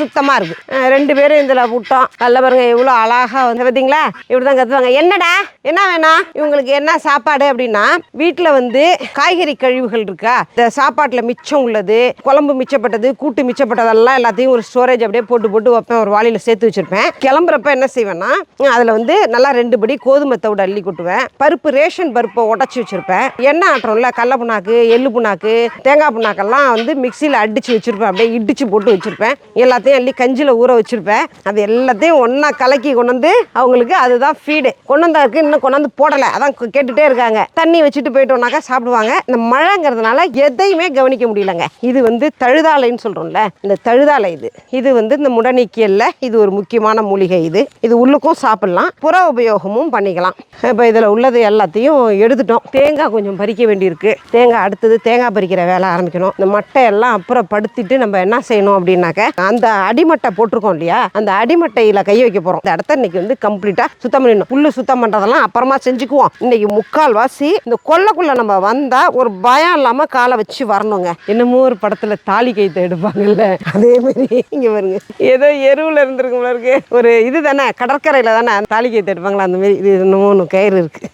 சுத்தமாக இருக்குது இருக்கு. ரெண்டு பேரும் இதில் விட்டோம் நல்ல பாருங்க எவ்வளோ அழகாக வந்து பார்த்தீங்களா இப்படிதான் கத்துவாங்க. என்னடா? என்ன வேணாம் இவங்களுக்கு என்ன சாப்பாடு அப்படின்னா வீட்டில் வந்து காய்கறி கழிவுகள் இருக்கா? இந்த சாப்பாட்டில் மிச்சம் உள்ளது குழம்பு மிச்சப்பட்டது கூட்டு மிச்சப்பட்டதெல்லாம் எல்லாத்தையும் ஒரு ஸ்டோரேஜ் அப்படியே போட்டு போட்டு வைப்பேன். ஒரு வாளியில் சேர்த்து வச்சுருப்பேன். கிளம்புறப்ப என்ன செய்வேன்னா அதில் வந்து நல்லா ரெண்டு படி கோதுமை தவிடு அள்ளி கொட்டுவேன். பருப்பு ரேஷன் பருப்பை உடச்சி வச்சுருப்பேன். எண்ணெய் ஆட்டுறோம்ல கடல புண்ணாக்கு எள்ளு புண்ணாக்கு தேங்காய் புண்ணாக்கெல்லாம் வந்து மிக்சியில் அடிச்சு வச்சுருப்பேன். அப்படியே இடிச்சு போட்டு வச்சுருப்பேன். எல்லாத்தையும் அள்ளி கஞ்சியில் ஊற வச்சுருப்பேன். அது எல்லாத்தையும் ஒன்றா கலக்கி கொண்டு வந்து அவங்களுக்கு அதுதான் ஃபீடு கொண்டு வந்தாருக்கு இன்னும் கொண்டு வந்து போடலை. அதான் கேட்டுகிட்டே இருக்காங்க. தண்ணி வச்சுட்டு போயிட்டோம்னாக்கா சாப்பிடுவாங்க. இந்த மழைங்கிறதுனால எதையுமே கவனிக்க முடியலங்க. இது வந்து தழுதாலைன்னு சொல்கிறோம்ல இந்த தழுதாலை இது. இது வந்து இந்த முடநீக்கியல்ல இது ஒரு முக்கியமான மூலிகை இது. இது உள்ளுக்கும் சாப்பிடலாம். புற உபயோகமும் பண்ணிக்கலாம். இப்போ இதில் உள்ளது எல்லாத்தையும் எடுத்துட்டோம். தேங்காய் கொஞ்சம் பறிக்க வேண்டியிருக்கு. தேங்காய் அடுத்தது தேங்காய் பறிக்கிற வேலை ஆரம்பிக்கணும். இந்த மட்டையெல்லாம் அப்புறம் படுத்திட்டு நம்ம என்ன செய்யணும் அப்படின்னாக்க அந்த அடிமட்டை போட்டிருக்கோம் இல்லையா? அந்த அடிமட்டையில் கை வைக்க போகிறோம் இந்த இடத்த இன்னைக்கு வந்து கம்ப்ளீட்டாக சுத்தம் பண்ணிடணும். புல்லு சுத்தம் பண்ணுறதெல்லாம் அப்புறமா செஞ்சுக்குவோம். இன்னைக்கு முக்கால்வாசி இந்த கொல்லைக்குள்ளே நம்ம வந்தால் ஒரு பயம் இல்லாமல் காலை வச்சு வரணுங்க. என்னமோ ஒரு படத்தில் தாலி கைத்தை எடுப்பாங்கல்ல. அதே மாதிரி இங்கே பாருங்க. ஏதோ எருவில் இருந்திருக்கு இருக்கு. ஒரு இது தானே கடற்கரையில் தானே தாலி கைத்தை எடுப்பாங்களா? அந்த மாதிரி இது என்னமோ ஒன்று கயிறு இருக்குது